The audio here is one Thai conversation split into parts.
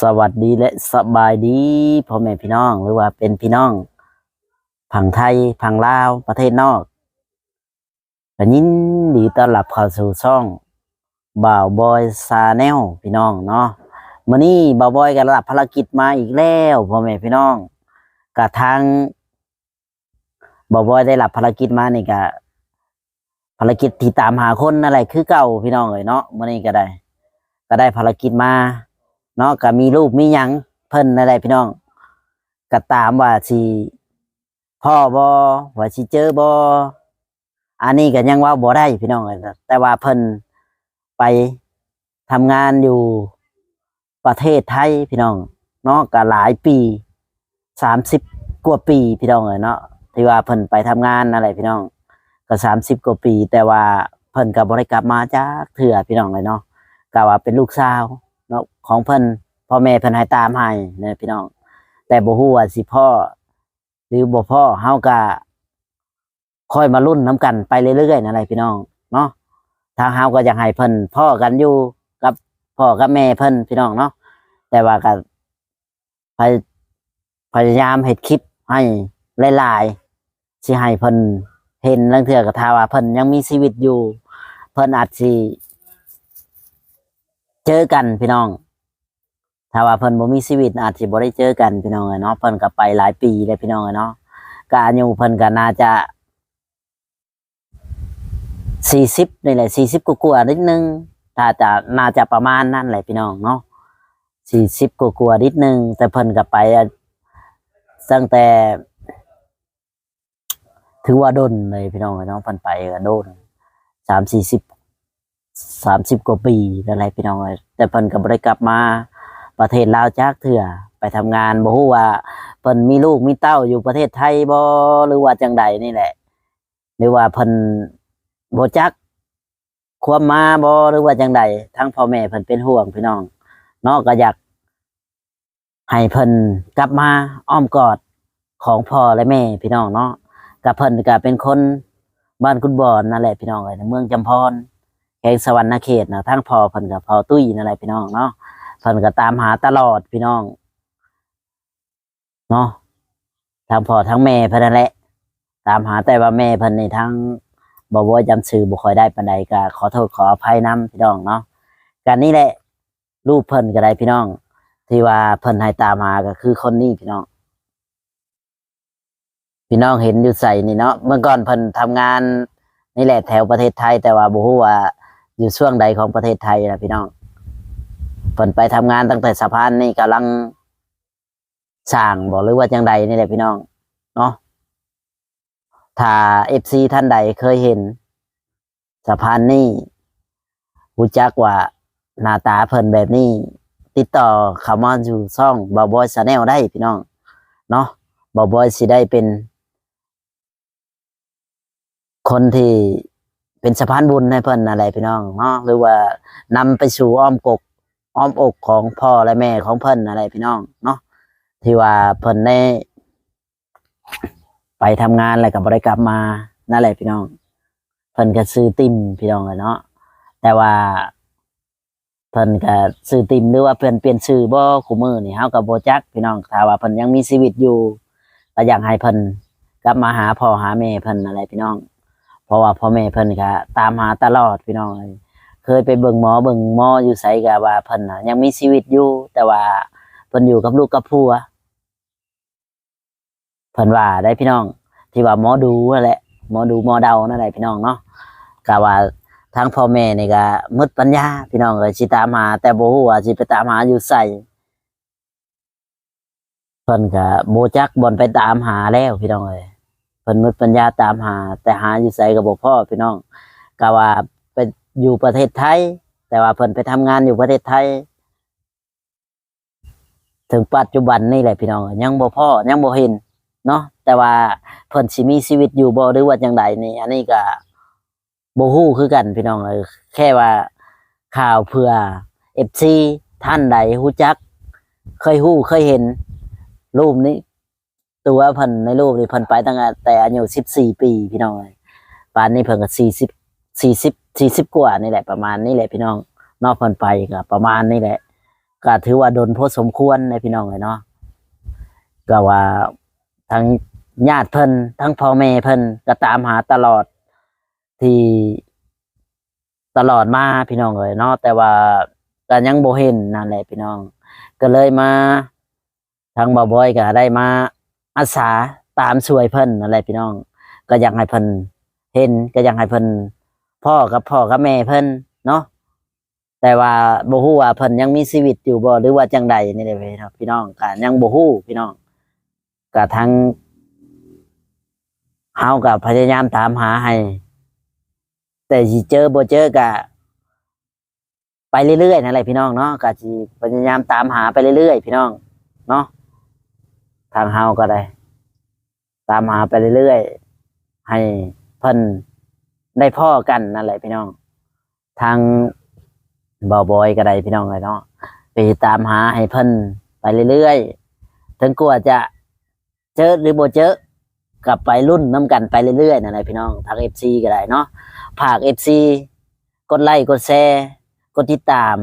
สวัสดีและสบายดีพ่อแม่พี่น้องหรือว่าเป็นพี่น้องผังไทยผังลาวประเทศนอกก็ยินดีต้อนรับเข้าสู่ช่องบ่าวบอยซาแนลพี่น้องเนาะมื้อนี้บ่าวบอยก็รับภารกิจมาอีกแล้วพ่อแม่พี่น้องกะทางบ่าวบอยได้รับภารกิจมานี่ก็ภารกิจที่ตามหาคนอะไรคือเก่าพี่น้องเอ้ยเนาะมื้อนี้ก็ได้ ก็ได้ภารกิจมา เนาะก็มีรูปมีหยังเพิ่นอะไรพี่น้องก็ตามว่าสิพ่อบอว่าสิเจอบออันนี้ก็ยังว่าบ่ได้พี่น้องเอ้ยแต่ว่าเพิ่นไปทำงานอยู่ประเทศไทยพี่น้องเนาะก็หลายปีสามสิบกว่าปีพี่น้องเอ้ยเนาะที่ว่าเพิ่นไปทำงานอะไรพี่น้อง ก็สามสิบกว่าปี แต่ว่าเพิ่นก็บ่ได้กลับมาจากเถื่อพี่น้องเลยเนาะก็ว่าเป็นลูกสาว เนาะของเพิ่นพ่อแม่เพิ่นให้ตามให้เนี่ยพี่น้อง แต่บ่ฮู้ว่าสิพ่อ หรือบ่พ่อเฮาก็ค่อยมารุ่นน้กันไปเรื่อยๆนั่นแหละพี่น้องเนาะทางเฮาก็อยากให้เพิ่นพ่อกันอยู่กับพ่อกับแม่เพิ่นพี่น้องเนาะแต่ว่าก็พยพยายามเฮ็ดคลิปให้หลายๆสิให้เพิ่นเห็นลังเทื่อก็ถ้าว่าเพิ่นยังมีชีวิตอยู่ เพิ่นอาจสิ เจอกันพี่น้อง ถ้าว่าเพิ่นบ่มีชีวิตอาจสิบ่ได้เจอกันพี่น้องเอ้ยเนาะเพิ่นก็ไปหลายปีแล้วพี่น้องเอ้ยเนาะก็อายุเพิ่นก็น่าจะ40นี่แหละ40กว่าๆนิดนึงถ้าจะน่าจะประมาณนั้นแหละพี่น้องเนาะ40กว่าๆนิดนึง แต่เพิ่นก็ไปตั้งแต่ ถือว่าโดนเลยพี่น้องเอ้ยเนาะเพิ่นไปก็โดน3 40ส สามสิบกว่าปีอะไรพี่น้องเอ้ยแต่เพิ่นก็บ่ได้กลับมาประเทศลาวจากเถื่อไปทำงานบ่ฮู้ว่าเพิ่นมีลูกมีเต้าอยู่ประเทศไทยบ่หรือว่าจังใดนี่แหละ หรือว่าเพิ่นบ่จักความมาบ่หรือว่าจังใดทั้งพ่อแม่เพิ่นเป็นห่วงพี่น้องเนาะก็อยากให้เพิ่นกลับมาอ้อมกอดของพ่อและแม่พี่น้องเนาะกับเพิ่นก็เป็นคนบ้านกุดบอนนั่นแหละพี่น้องเอ้ยในเมืองจำพร แห่งสวรรณเขตนะทั้งพอเพิ่นกับพอตุ้ยนั่นแหละพี่น้องเนาะเพิ่นก็ตามหาตลอดพี่น้องเนาะทั้งพ่อทั้งแม่เพิ่นนั่นแหละ ตามหาแต่ว่าแม่เพิ่นนี่ทั้งบ่บ่จำชื่อบ่ค่อยได้ปานใดก็ขอโทษขออภัยนํพี่น้องเนาะกันนี่แหละรูปเพิ่นก็ได้พี่น้อง ที่ว่าเพิ่นให้ตามหาก็คือคนนี้พี่น้องพี่น้องเห็นอยู่ใส่นี่เนาะเมื่อก่อนเพิ่นทำงานนี่แหละแถวประเทศไทยแต่ว่าบ่ฮู้ว่า อยู่ช่วงใดของประเทศไทยนะพี่น้องเพิ่นไปทำงานตั้งแต่สะพานนี่กำลังสร้างบอกหรือว่าจังใดนี่แหละพี่น้องเนาะถ้า FC ท่านใดเคยเห็นสะพานนี่รู้จักว่าหน้าตาเพิ่นแบบนี้ ติดต่อเข้ามาอยู่ช่องบ o บอยชาแนลได้พี่น้องเนาะบ o บอยสิได้เป็น คนที่ เป็นสะพานบุญให้เพิ่นอะไรพี่น้องเนาะหรือว่านำไปสู่อ้อมกกอ้อมอกของพ่อและแม่ของเพิ่นอะไรพี่น้องเนาะที่ว่าเพิ่นได้ไปทำงานอะไรกับบริกรรมมานั่นแหละพี่น้อง เพิ่นก็ซื้อติ่มพี่น้องเลยเนาะแต่ว่าเพิ่นก็ซื้อติ่มหรือว่าเพิ่นเปลี่ยนชื่อบ่คู่มือนี่เฮาก็บ่จักพี่น้องถ้าว่าเพิ่นยังมีชีวิตอยู่ก็อยากให้เพิ่นกลับมาหาพ่อหาแม่เพิ่นอะไรพี่น้อง เพราะว่าพ่อแม่เพิ่นก็ตามหาตลอดพี่น้องเอ้ยเคยไปเบิ่งหมอเบิ่งหมออยู่ไสก็ว่าเพิ่นน่ะยังมีชีวิตอยู่ แต่ว่าเพิ่นอยู่กับลูกกับผัวเพิ่นว่าได้พี่น้อง ที่ว่าหมอดูนั่นแหละหมอดูหมอเดานั่นแหละพี่น้องเนาะก็ว่าทางพ่อแม่นี่ก็หมดปัญญาพี่น้องเอ้ยสิตามหาแต่บ่ฮู้ว่าสิไปตามหาอยู่ไสเพิ่นก็บ่จักบ่นไปตามหาแล้วพี่น้องเอ้ย พิ่นหมดปัญญาตามหา แต่หาอยู่ไสก็บ่พอพี่น้องก็ว่าไปอยู่ประเทศไทย แต่ว่าเพิ่นไปทำงานอยู่ประเทศไทย ถึงปัจจุบันนี่แหละพี่น้องยังบ่พอยังบ่เห็นเนาะแต่ว่าเพิ่นสิมีชีวิตอยู่บ่หรือว่าจังใดนี่ อันนี้ก็บ่ฮู้คือกันพี่น้องเออแค่ว่าข่าวเพื่อ FC ท่านใดฮู้จัก เคยฮู้เคยเห็นรูปนี้ ตัวเพิ่นในรูปนี่เพิ่นไปตั้งแต่อายุสิบสี่ปีพี่น้องเอ้ยป่านนี้เพิ่นก็สี่สิบสี่สิบสี่สิบกว่านี่แหละประมาณนี้แหละพี่น้องนอกเพิ่นไปก็ประมาณนี้แหละก็ถือว่าโดนพอสมควรในพี่น้องเลยเนาะก็ว่าทั้งญาติเพิ่นทั้งพ่อแม่เพิ่นก็ตามหาตลอดที่ตลอดมาพี่น้องเลยเนาะแต่ว่าก็ยังโบเห็นนั่นแหละพี่น้อง ก็เลยมาทางบ่าวบอยก็ได้มา อาสาตามช่วยเพิ่นนั่นแหละพี่น้อง ก็อยากให้เพิ่นเห็นก็อยากให้เพิ่นพ่อกับพ่อกับแม่เพิ่นเนาะแต่ว่าบ่ฮู้ว่าเพิ่นยังมีชีวิตอยู่บ่หรือว่าจังใดนี่แหละพี่น้องพี่น้องก็ยังบ่ฮู้พี่น้องก็ทั้งเฮาก็พยายามตามหาให้ แต่สิเจอบ่เจอก็ไปเรื่อยๆนั่นแหละพี่น้องเนาะก็สิพยายามตามหาไปเรื่อยๆพี่น้องเนาะ ทางเฮาก็ได้ ตามหาไปเรื่อยๆ ให้เพิ่นได้พ่อกันนั่นแหละพี่น้อง ทางบอบอยก็ได้พี่น้องเลยเนาะไปตามหาให้เพิ่นไปเรื่อยๆถึงกลัวจะเจอหรือบ่เจอกลับไปรุ่นน้ำกันไปเรื่อยๆนั่นแหละพี่น้องทางเอฟซีก็ได้เนาะฝากเอฟซีกดไลค์กดแชร์กดติดตาม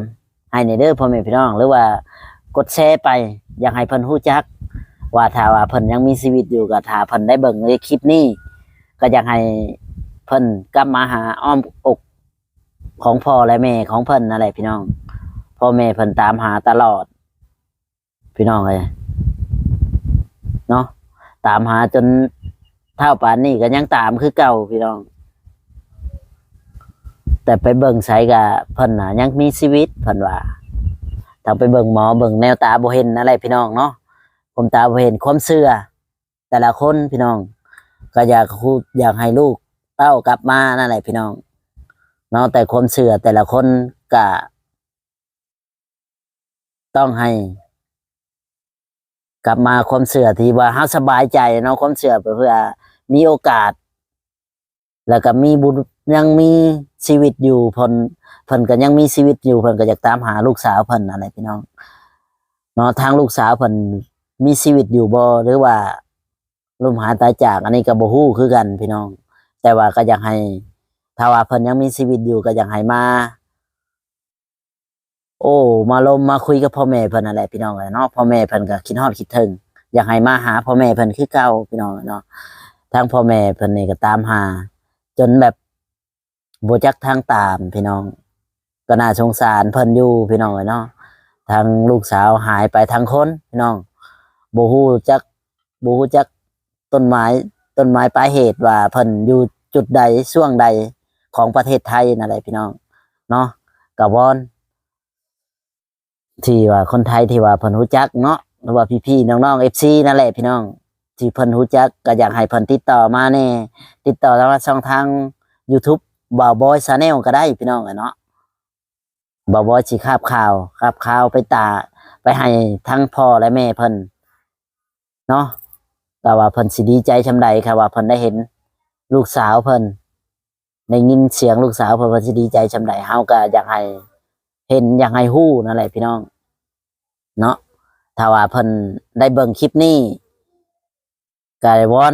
ให้ในเด้อพ่อแม่พี่น้อง หรือว่ากดแชร์ไป อยากให้เพิ่นฮู้จัก ว่าถ้าว่าเพิ่นยังมีชีวิตอยู่ก็ถ้าเพิ่นได้เบิ่งในคลิปนี้ ก็อยากให้เพิ่นกลับมาหาอ้อมอกของพ่อและแม่ของเพิ่นนั่นแหละพี่น้องพ่อแม่เพิ่นตามหาตลอด พี่น้องเลยเนาะตามหาจนเท่าป่านนี้ก็ยังตามคือเก่าพี่น้อง แต่ไปเบิ่งไสก็เพิ่นน่ะยังมีชีวิตเพิ่นว่าถ้าไปเบิ่งหมอเบิ่งแนวตาบ่เห็นอะไรพี่น้องเนาะ ผมตาเห็นความเชื่อแต่ละคนพี่น้อง ก็อยากคูอยากให้ลูกเต้ากลับมานั่นแหละพี่น้องเนาะแต่ความเชื่อแต่ละคนก็ต้องให้ กลับมาความเชื่อที่ว่าเฮาสบายใจเนาะความเชื่อเพื่อมีโอกาส แล้วก็มีบุญยังมีชีวิตอยู่พ่นพ่นก็ยังมีชีวิตอยู่พ่นก็อยากตามหาลูกสาวพ่นอะไรพี่น้องเนาะทางลูกสาวพ่น มีชีวิตอยู่บ่หรือว่าลมหายตายจากอันนี้ก็บ่ฮู้คือกันพี่น้อง แต่ว่าก็อยากให้ถ้าว่าเพิ่นยังมีชีวิตอยู่ก็อยากให้มา โอ้ มาลมมาคุยกับพ่อแม่เพิ่นนั่นแหละพี่น้องเอ้ยเนาะพ่อแม่เพิ่นก็คิดฮอดคิดถึงอยากให้มาหาพ่อแม่เพิ่นคือเก่าพี่น้องเนาะทางพ่อแม่เพิ่นนี่ก็ตามหา จนแบบบ่จักทางตามพี่น้อง ก็น่าสงสารเพิ่นอยู่พี่น้องเอ้ยเนาะทางลูกสาวหายไปทางคนพี่น้อง บูฮูจักบูฮูจักต้นไม้ต้นไม้ปลายเหตุว่าเพิ่นอยู่จุดใดช่วงใดของประเทศไทยนั่นแหละพี่น้องเนาะกับวอนที่ว่าคนไทยที่ว่าเพิ่นรู้จักเนาะหรือว่าพี่ๆน้องๆเอฟซีนั่นแหละพี่น้อง ที่เพิ่นรู้จักก็อยากให้เพิ่นติดต่อมาแน่ติดต่อทางช่องทาง YouTube บ่าวบอยชาแนลก็ได้พี่น้องเนาะบอกว่าสิคาบข่าวคาบข่าวไปตาไปให้ทั้งพ่อและแม่เพิ่น เนาะแต่ว่าเพิ่นสิดีใจชำใดค่ะว่าเพิ่นได้เห็นลูกสาวเพิ่นได้ยินเสียงลูกสาวเพิ่นเพิ่นสิดีใจชำใดเฮาก็อยากให้เห็นอยากให้ฮู้นั่นแหละพี่น้อง เนาะถ้าว่าเพิ่นได้เบิ่งคลิปนี้ก็ได้วอน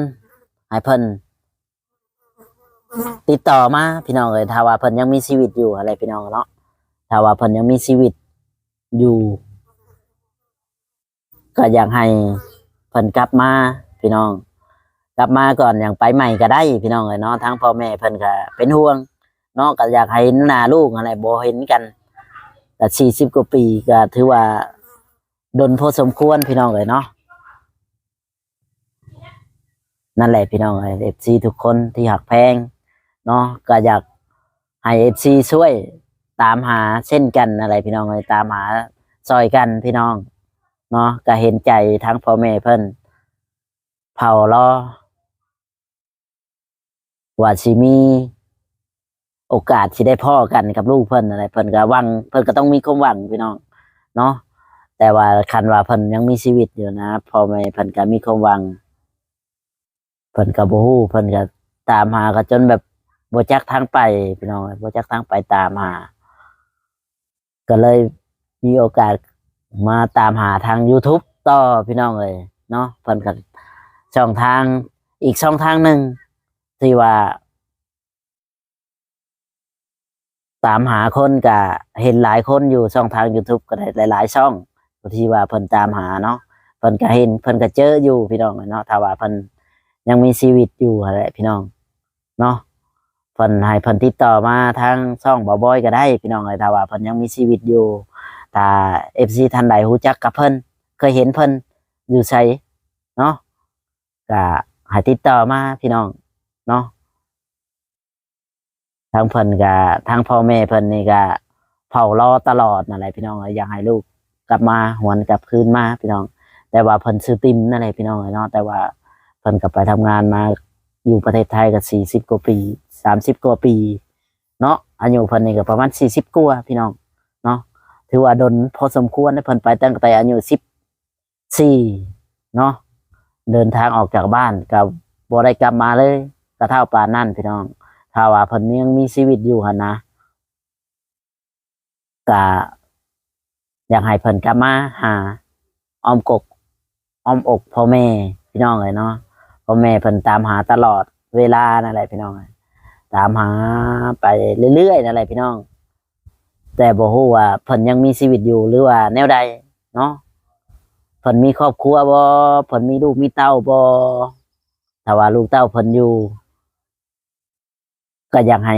ให้เพิ่นติดต่อมาพี่น้องเอ้ยถ้าว่าเพิ่นยังมีชีวิตอยู่อะไรพี่น้องเนาะถ้าว่าเพิ่นยังมีชีวิตอยู่ก็อยากให้ เพิ่นกลับมาพี่น้อง กลับมาก่อนอย่างไปใหม่ก็ได้ พี่น้องเอ้ยเนาะทั้งพ่อแม่เพิ่นก็เป็นห่วงเนาะก็อยากให้หน้าลูกอะไรบ่เห็นกันแต่สี่สิบกว่าปีก็ถือว่าดนพอสมควรพี่น้องเอ้ยเนาะนั่นแหละพี่น้องเอ้ยเอฟซีทุกคนที่หักแพงเนาะก็อยากให้เอฟซีช่วยตามหาเช่นกันอะไรพี่น้องเลยตามหาซอยกันพี่น้อง เนาะก็เห็นใจทั้งพ่อแม่เพิ่นเผารอว่าสิมี โอกาสที่ได้พ่อกันกับลูกเพิ่นอะไรเพิ่นก็หวัง เพิ่นก็ต้องมีความหวังพี่น้องเนาะแต่ว่าคันว่าเพิ่นยังมีชีวิตอยู่นะพ่อแม่เพิ่นก็มีความหวังเพิ่นก็บ่ฮู้เพิ่นก็ตามหาก็จนแบบบ่จักทางไปพี่น้องบ่จักทางไปตามหาก็เลยมีโอกาส มาตามหาทาง YouTube ต่อพี่น้องเลยเนาะเพิ่นก็ช่องทางอีกช่องทางหนึ่งที่ว่า ตามหาคนก็เห็นหลายคนอยู่ช่องทาง YouTube ก็ได้หลาย ๆ ช่องที่ว่าเพิ่นตามหาเนาะเพิ่นก็เห็นเพิ่นก็เจออยู่พี่น้องเนาะถ้าว่าเพิ่นยังมีชีวิตอยู่อะไรพี่น้องเนาะเพิ่นให้เพิ่นติดต่อมาทางช่องบ่บอยก็ได้พี่น้องเอ้ยถ้าว่าเพิ่นยังมีชีวิตอยู่ ถ้า FC ท่านใดรู้จักกับเพิ่นเคยเห็นเพิ่นอยู่ไสเนาะก็ให้ติดต่อมาพี่น้องเนาะทางเพิ่นก็ทางพ่อแม่เพิ่นนี่ก็เผารอตลอดนั่นแหละพี่น้องอยอยากให้ลูกกลับมาหวนกลับคืนมาพี่น้อง แต่ว่าเพิ่นซื้อติมนั่นแหละพี่น้องเนาะแต่ว่าเพิ่นก็ไปทำงานมาอยู่ประเทศไทยก็สี่สิบกว่าปีสามสิบกว่าปี เนาะอายุเพิ่นนี่ก็ประมาณสี่สิบกว่าพี่น้อง ถือว่าดนพอสมควรนะเพิ่นไปตั้งแต่อายุสิบสี่เนาะเดินทางออกจากบ้านกับบ่ได้กลับมาเลยกระเท่าปานนั่นพี่น้องถ้าว่าเพิ่นยังมีชีวิตอยู่หันนะก็อยากให้เพิ่นกลับมาหาออมกกออมอกพ่อแม่พี่น้องเลยเนาะพ่อแม่เพิ่นตามหาตลอดเวลานั่นแหละพี่น้องตามหาไปเรื่อยๆนั่นแหละพี่น้อง แต่บ่ฮู้ว่าเพิ่นยังมีชีวิตอยู่หรือว่าแนวใดเนาะเพิ่นมีครอบครัวบ่เพิ่นมีลูกมีเต้าบ่ถ้าว่าลูกเต้าเพิ่นอยู่ก็อยากให้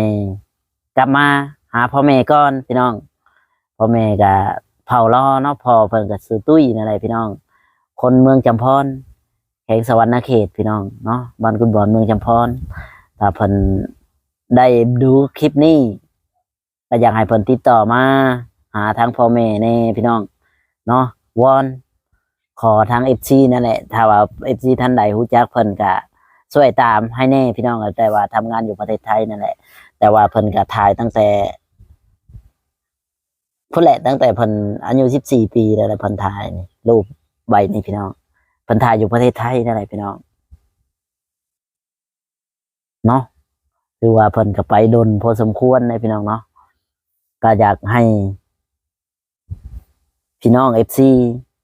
กลับมาหาพ่อแม่ก่อนพี่น้องพ่อแม่ก็เผารอเนาะพ่อเพิ่นก็ซื้อตุ้ยนั่นแหละพี่น้อง คนเมืองจำพรแห่งสวรรณเขตพี่น้องเนาะบ้านกุนบอนเมืองจำพรถ้าเพิ่นได้ดูคลิปนี้ ก็อยากให้เพิ่นติดต่อมา หาทางพ่อแม่แน่พี่น้องเนาะวอนขอทางเอฟซีนั่นแหละถ้าว่าเอฟซีท่านใดรู้จักเพิ่นก็ช่วยตามให้แน่พี่น้องแต่ว่าทำงานอยู่ประเทศไทยนั่นแหละ แต่ว่าเพิ่นก็ถ่ายตั้งแต่พุ่นแหละตั้งแต่เพิ่นอายุสิบสี่ปีแล้วแหละเพิ่นถ่ายนี่รูปใบนี่พี่น้องเพิ่นถ่ายอยู่ประเทศไทยนั่นแหละพี่น้องเนาะคือว่าเพิ่นก็ไปดนพอสมควรเลยพี่น้องเนาะ ก็อยากให้ พี่น้องเอฟซี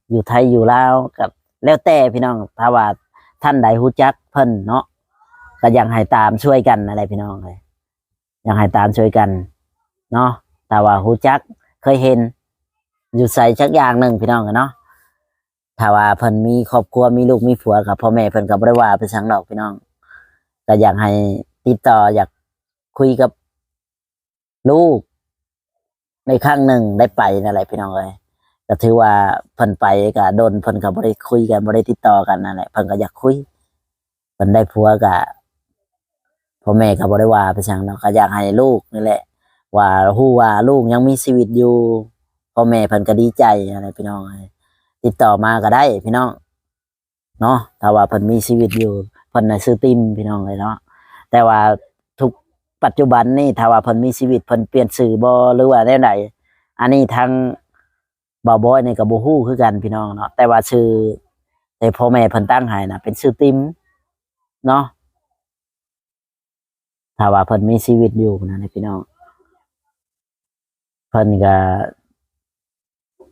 อยู่ไทยอยู่ลาวกับแล้วแต่พี่น้องถ้าว่าท่านใดรู้จักเพิ่นเนาะก็อยังให้ตามช่วยกันอะไรพี่น้องเลยอยังให้ตามช่วยกัน เนาะแต่ว่ารู้จักเคยเห็น อยู่ใส่ชักอย่างหนึ่งพี่น้องกันเนาะถ้าว่าเพิ่นมีครอบครัวมีลูกมีผัวกับพ่อแม่เพิ่นก็บ่ได้ว่าไปสังดอกพี่น้องก็อยากให้ติดต่ออยากคุยกับลูก ในครั้งหนึ่งได้ไปนั่นแหละพี่น้องเลยก็ถือว่าเพิ่นไปก็โดนเพิ่นก็บ่ได้คุยกันบ่ได้ติดต่อกันนั่นแหละเพิ่นก็อยากคุยเพิ่นได้ผัวก็พ่อแม่ก็บ่ได้ว่าไปสั่งเนาะก็อยากให้ลูกนี่แหละ ว่าฮู้ว่าลูกยังมีชีวิตอยู่พ่อแม่เพิ่นก็ดีใจอะไรพี่น้องเอ้ยติดต่อมาก็ได้ พี่น้องเนาะถ้าว่าเพิ่นมีชีวิตอยู่เพิ่นน่ะซื้อติมพี่น้องเลยเนาะแต่ว่า ปัจจุบันนี่ถ้าว่าเพิ่นมีชีวิตเพิ่นเปลี่ยนชื่อบ่หรือว่าแนวใดอันนี้ทางบ่าวบอยนี่ก็บ่ฮู้คือกันพี่น้องเนาะแต่ว่าชื่อแต่พ่อแม่เพิ่นตั้งให้น่ะ เป็นชื่อติมเนาะถ้าว่าเพิ่นมีชีวิตอยู่นะพี่น้องเพิ่นก็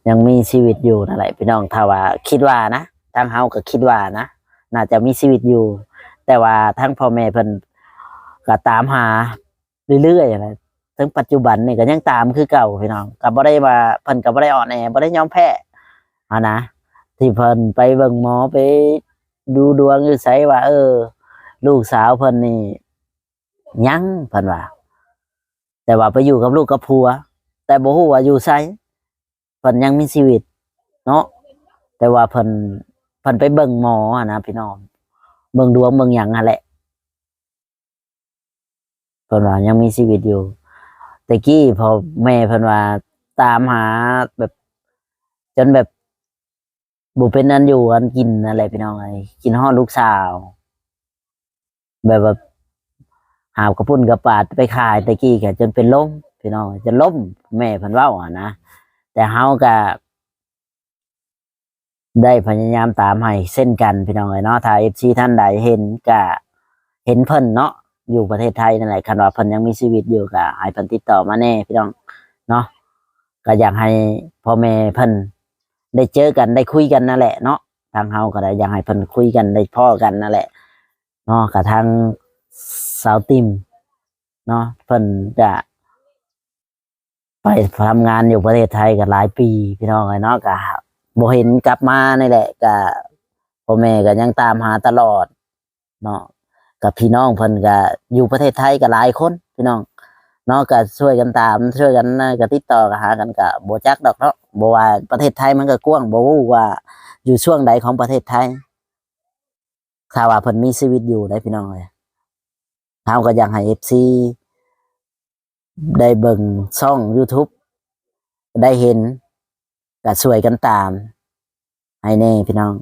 ยังมีชีวิตอยู่นั่นแหละพี่น้องถ้าว่าคิดว่านะทางเฮาก็คิดว่านะน่าจะมีชีวิตอยู่ แต่ว่าทั้งพ่อแม่เพิ่น ก็ตามหาเรื่อยๆนะถึงปัจจุบันนี่ก็ยังตามคือเก่าพี่น้องก็บ่ได้ว่าเพิ่นก็บ่ได้อ่อนแอบ่ได้ยอมแพ้เอานะที่เพิ่นไปเบิ่งหมอไปดูดวงอยู่ไสว่า เออ ลูกสาวเพิ่นนี่ยังเพิ่นว่า แต่ว่าไปอยู่กับลูกกับผัว แต่บ่ฮู้ว่าอยู่ไสเพิ่นยังมีชีวิต เนาะแต่ว่าเพิ่นเพิ่นไปเบิ่งหมออะนะพี่น้องเบิ่งดวงเบิ่งหยังนั่นแหละ เพิ่นว่ายังมีชีวิตอยู่แต่กี้พอแม่เพิ่นว่าตามหาแบบ จนแบบบุเป็นอันอยู่อันกินอะไรพี่น้องไอ้กินห่อลูกสาว แบบว่าหาบกระปุ่นกระปาดไปขายแต่กี้แกจนเป็นล้มพี่น้องจะล้มแม่พิ่นว้าอะนะแต่เฮาก็ได้พยายามตามให้เส้นกันพี่น้องเอ้ยเนาะถ้า FC ท่านใดเห็นก็เห็นเพิ่นเนาะ อยู่ประเทศไทยนั่นแหละคันว่าเพิ่นยังมีชีวิตอยู่ก็ให้เพิ่นติดต่อมาแน่พี่น้องเนาะก็อยากให้พ่อแม่เพิ่นได้เจอกันได้คุยกันนั่นแหละเนาะทางเฮาก็ได้อยากให้เพิ่นคุยกันได้พ่อกันนั่นแหละเนาะกับทางสาวติมเนาะเพิ่นจะไปทำงานอยู่ประเทศไทยก็หลายปีพี่น้องไอเนาะก็บ่เห็นกลับมานี่แหละก็พ่อแม่ก็ยังตามหาตลอดเนาะ กับพี่น้องเพิ่นก็อยู่ประเทศไทยก็หลายคนพี่น้องเนาะก็ช่วยกันตาม ช่วยกันนะก็ติดต่อกหากันก็บ่จักดอกเนาะบ่ว่าประเทศไทยมันก็กว้างบ่รู้ว่าอยู่ช่วงใดของประเทศไทยถ้าว่าเพิ่นมีชีวิตอยู่ได้พี่น้องเอ้ยเฮาก็อยากให้ FC ได้เบิ่งช่อง YouTube ได้เห็นก็ช่วยกันตามให้แน่พี่น้อง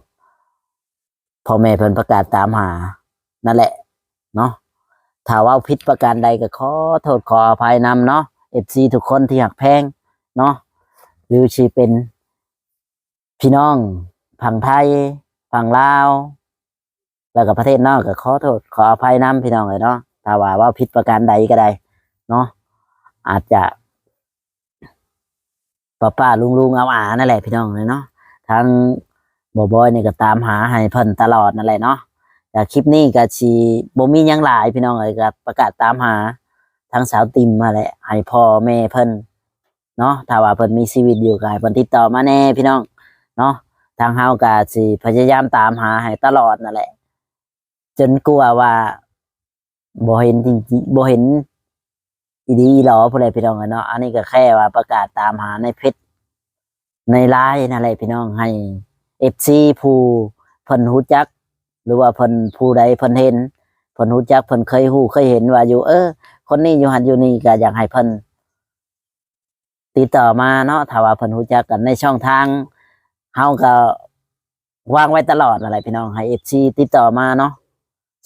พ่อแม่เพิ่นประกาศตามหา นั่นแหละ เนาะถ้าว่าผิดประการใดก็ขอโทษขออภัยนำเนาะ FC ทุกคนที่หักแพงเนาะหรือชีเป็น พี่น้องฝั่งไทยฝั่งลาว แล้วก็ประเทศนอกก็ขอโทษขออภัยนำพี่น้องเลยเนาะถ้าว่าว่าผิดประการใดก็ได้เนาะอาจจะป้าป้าลุงลุงเอาอานั่นแหละพี่น้องเลยเนาะทางบอบอยนี่ก็ตามหาให้เพิ่นตลอดนั่นแหละเนาะ แต่คลิปนี้ก็ชีบ่มีหยังหลายพี่น้องเลยก็ประกาศตามหาทางสาวติมมาแหละให้พ่อแม่เพิ่นเนาะถ้าว่าเพิ่นมีชีวิตอยู่ก็ให้เพิ่นติดต่อมาแน่พี่น้องเนาะทางเฮาก็สิพยายามตามหาให้ตลอดนั่นแหละ จนกลัวว่าบ่เห็นจริงๆบ่เห็น อีดีอีหลอผู้ใดพี่น้องอะเนาะอันนี้ก็แค่ว่าประกาศตามหาในเพจในไลน์นั่นแหละพี่น้องให้เอฟซีผู้เพิ่นฮู้จัก หรือว่าเพิ่นผู้ใดเพิ่นเห็นเพิ่นฮู้จักเพิ่นเคยฮู้เคยเห็นว่าอยู่ เออ คนนี้อยู่หันอยู่นี่ก็อยากให้เพิ่นติดต่อมาเนาะถ้าว่าเพิ่นฮู้จักกันในช่องทางเฮาก็วางไว้ตลอดนั่นแหละพี่น้องให้เอฟซีติดต่อมาเนาะ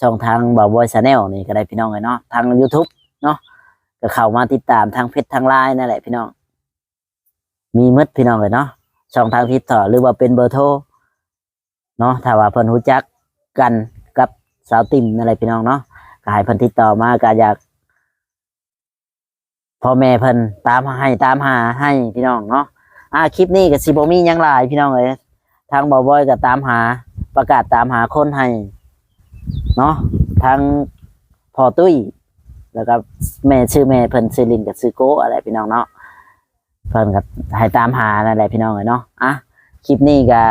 ช่องทางบ่าวบอยชาแนลนี่ก็ได้พี่น้องเลยเนาะทาง YouTube เนาะก็เข้ามาติดตามทางเพจทางไลน์นั่นแหละพี่น้อง มีมืดพี่น้องเลยเนาะช่องทางติดต่อหรือว่าเป็นเบอร์โทรเนาะถ้าว่าเพิ่นรู้จัก กันกับสาวติ่มนั่นแหละพี่น้องเนาะก็ให้เพิ่นติดต่อมาก็อยากพ่อแม่เพิ่นตามให้ตามหาให้พี่น้องเนาะอ่าคลิปนี้ก็สิบ่มีหยังหลายพี่น้องเอ้ยทางบอบอยก็ตามหาประกาศตามหาคนให้เนาะทางพ่อตุ้ยแล้วก็แม่ชื่อแม่เพิ่นชื่อลินกับชื่อโกอะไรพี่น้องเนาะเพิ่นกับให้ตามหาอะไรพี่น้องเลยเนาะอะคลิปนี้ก็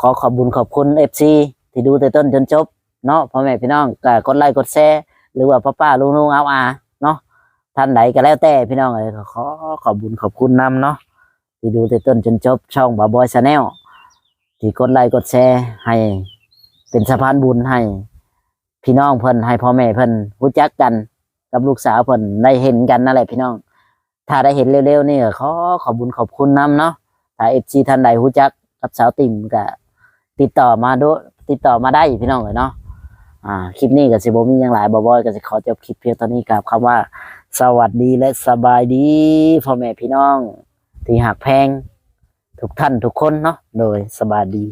ขอขอบบุญขอบคุณเอฟซี ที่ดูแต่ต้นจนจบเนาะพ่อแม่พี่น้องก็กดไลค์กดแชร์หรือว่าป้าป้าลุงลุงเอาอาเนาะท่านใดก็แล้วแต่พี่น้องเลยขอขอบบุญขอบคุณนำเนาะที่ดูแต่ต้นจนจบช่องบาบอยชาแนลที่กดไลค์กดแชร์ให้ เป็นสะพานบุญให้ พี่น้องเพิ่นให้พ่อแม่เพิ่นรู้จักกันกับลูกสาวเพิ่นได้เห็นกันนั่นแหละพี่น้อง ถ้าได้เห็นเร็วๆนี่ก็ขอขอบุญขอบคุณน้ำเนาะถ้าเอฟซีท่านใดรู้จักกับสาวติ่มก็ติดต่อมาดู ติดต่อมาได้พี่น้องเลยเนาะอ่าคลิปนี้ก็สิบมีอย่างหลายบอยๆก็จะขอจบคลิปเพียงเท่านี้กับคำว่า สวัสดีและสบายดีพ่อแม่พี่น้อง ที่หักแพงทุกท่านทุกคนเนาะโดยสบายดี